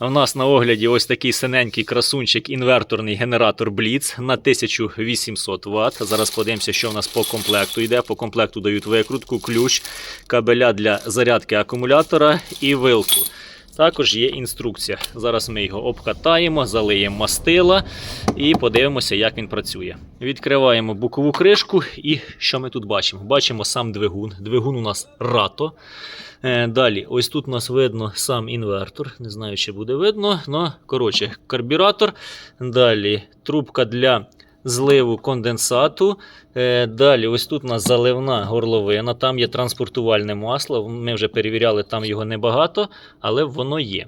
У нас на огляді ось такий синенький красунчик інверторний генератор Blitz на 1800 Вт. Зараз подивимося, що в нас по комплекту йде. По комплекту дають викрутку, ключ, кабеля для зарядки акумулятора і вилку. Також є інструкція. Зараз ми його обкатаємо, залиємо мастила і подивимося, як він працює. Відкриваємо бокову кришку, і що ми тут бачимо? Бачимо сам двигун. Двигун у нас рато. Е, Далі, ось тут у нас видно сам інвертор. Не знаю, чи буде видно. но коротше, карбюратор. Далі трубка для зливу конденсату. Е, Далі, ось тут у нас заливна горловина. Там є транспортувальне масло. Ми вже перевіряли, там його небагато, але воно є.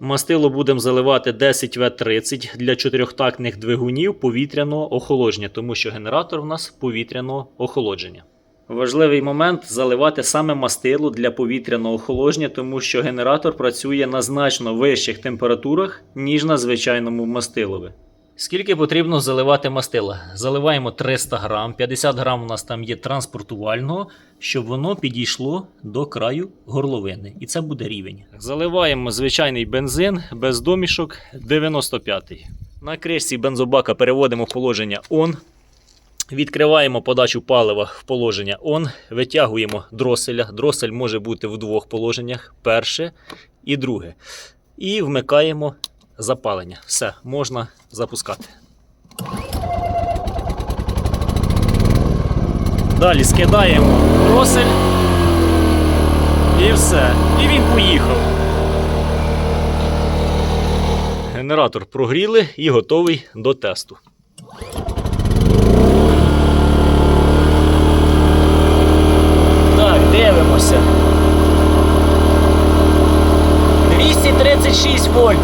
Мастило будемо заливати 10В30 для чотирьохтактних двигунів повітряного охолодження, тому що генератор в нас повітряного охолодження. Важливий момент заливати саме мастило для повітряного охолодження, тому що генератор працює на значно вищих температурах, ніж на звичайному мастилові. Скільки потрібно заливати мастила? Заливаємо 300 грам, 50 грам у нас там є транспортувального, щоб воно підійшло до краю горловини. І це буде рівень. Заливаємо звичайний бензин без домішок 95-й. На кришці бензобака переводимо в положення ON. Відкриваємо подачу палива в положення ON, витягуємо дроселя. Дросель може бути в двох положеннях: перше і друге. І вмикаємо запалення. Все, можна запускати. Далі скидаємо дросель. І все. І він поїхав. Генератор прогріли і готовий до тесту. Так, дивимося. 236 вольт.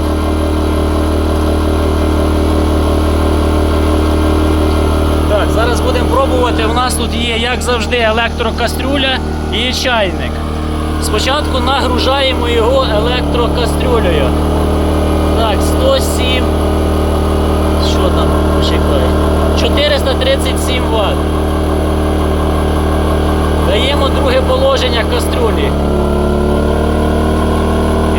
Так, зараз будемо пробувати. У нас тут є, як завжди, електрокастрюля і чайник. Спочатку нагружаємо його електрокастрюлею. Так, 107. Що там? Почекай. 437 Вт. Даємо друге положення каструлі.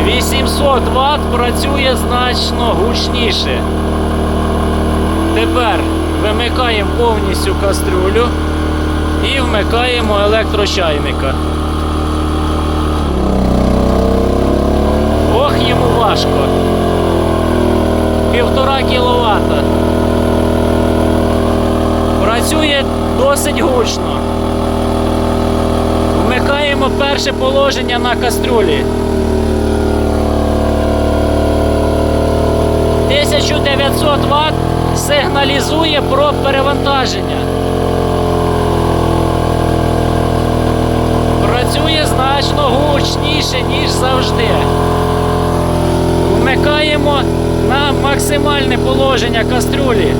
800 Вт працює значно гучніше. Тепер вимикаємо повністю каструлю і вмикаємо електрочайника. Ох, йому важко. Півтора кіловата. Працює досить гучно. Вмикаємо перше положення на каструлі. 1900 Вт сигналізує про перевантаження. Працює значно гучніше, ніж завжди. Вмикаємо на максимальне положення каструлі.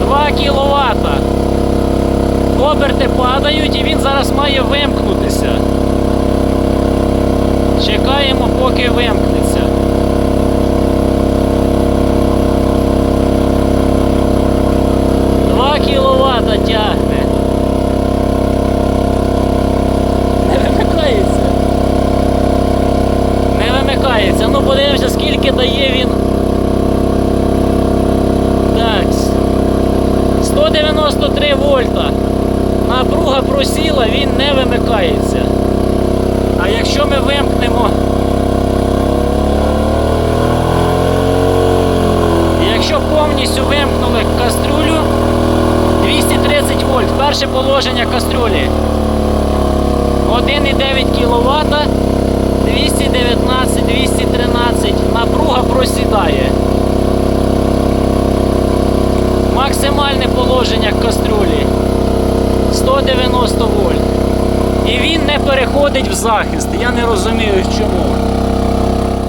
2 кВт. Оберти падають і він зараз має вимкнутися. Чекаємо, поки вимкнеться. Два кіловата тягне. Не вимикається. Не вимикається. Ну подивимося, скільки дає він. Так. 193 вольта. Напруга просіла, він не. А якщо ми вимкнемо. Якщо повністю вимкнули каструлю 230 вольт, перше положення каструлі 1,9 кВт 219-213 напруга просідає. Максимальне положення каструлі 190 вольт. І він не переходить в захист. Я не розумію чому.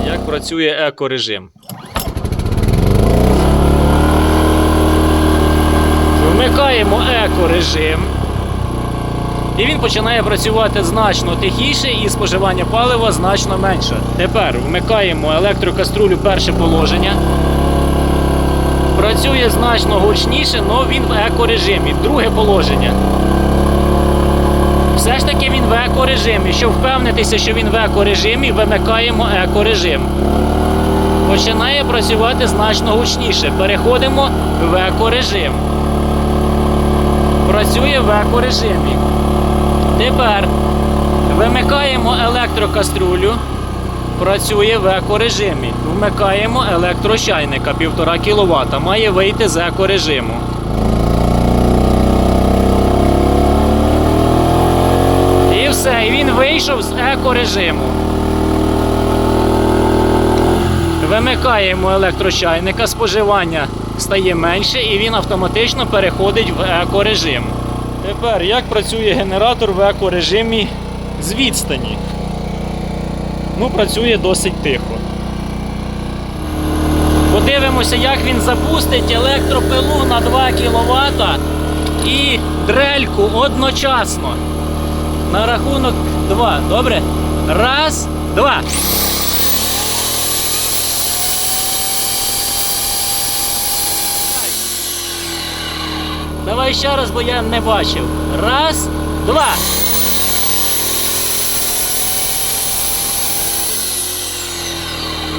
Як працює екорежим? Вмикаємо екорежим. І він починає працювати значно тихіше і споживання палива значно менше. Тепер вмикаємо електрокаструлю перше положення. Працює значно гучніше, але він в екорежимі. Друге положення. Все ж таки він в екорежимі. Щоб впевнитися, що він в екорежимі, вимикаємо екорежим. Починає працювати значно гучніше. Переходимо в екорежим. Працює в екорежимі. Тепер вимикаємо електрокаструлю. Працює в екорежимі. Вмикаємо електрочайника 1,5 кВт. Має вийти з екорежиму. І все, і він вийшов з екорежиму. Вимикаємо електрочайника, споживання стає менше і він автоматично переходить в екорежим. Тепер як працює генератор в екорежимі з відстані? Ну, працює досить тихо. Подивимося, як він запустить електропилу на 2 кВт і дрельку одночасно. На рахунок 2. Добре? Раз, два. Давай ще раз, бо я не бачив. Раз, два.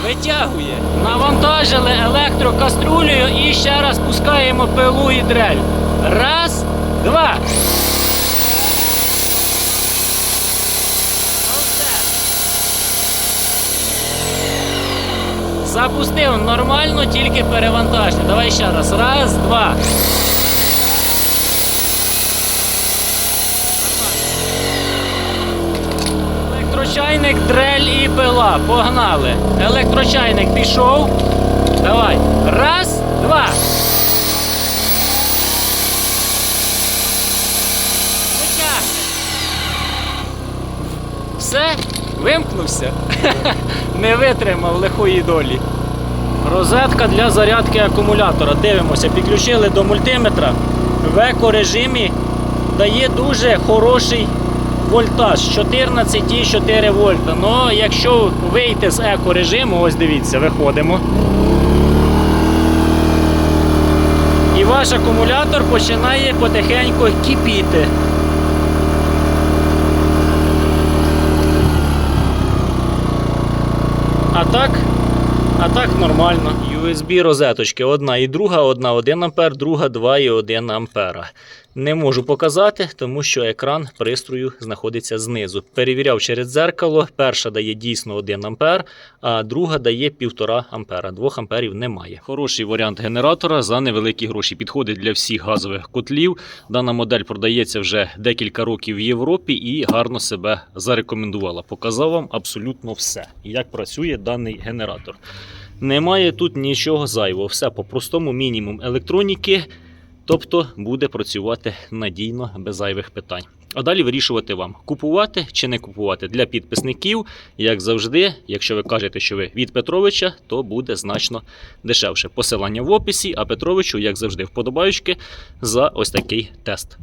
Витягує. Навантажили електрокаструлею і ще раз пускаємо пилу і дрель. Раз, два. Ну все. Запустив нормально, тільки перевантажте. Давай ще раз. Раз, два. Електрочайник, дрель і пила. Погнали. Електрочайник пішов. Давай. Раз, два. Витягни. Все, вимкнувся. Не витримав лихої долі. Розетка для зарядки акумулятора. Дивимося, підключили до мультиметра. В екорежимі дає дуже хороший вольтаж 14,4 вольта. Ну, якщо вийти з екорежиму, ось дивіться, виходимо. І ваш акумулятор починає потихеньку кипіти. А так, а так нормально. USB розеточки одна і друга, одна 1 А, друга 2,1 А. Не можу показати, тому що екран пристрою знаходиться знизу. Перевіряв через дзеркало. Перша дає дійсно 1 А, а друга дає 1,5 А. 2 амперів немає. Хороший варіант генератора за невеликі гроші. Підходить для всіх газових котлів. Дана модель продається вже декілька років в Європі і гарно себе зарекомендувала. Показав вам абсолютно все, як працює даний генератор. Немає тут нічого зайвого, все по-простому, мінімум електроніки, тобто буде працювати надійно без зайвих питань. А далі вирішувати вам, купувати чи не купувати для підписників, як завжди. Якщо ви кажете, що ви від Петровича, то буде значно дешевше. Посилання в описі, а Петровичу, як завжди, вподобаючки за ось такий тест.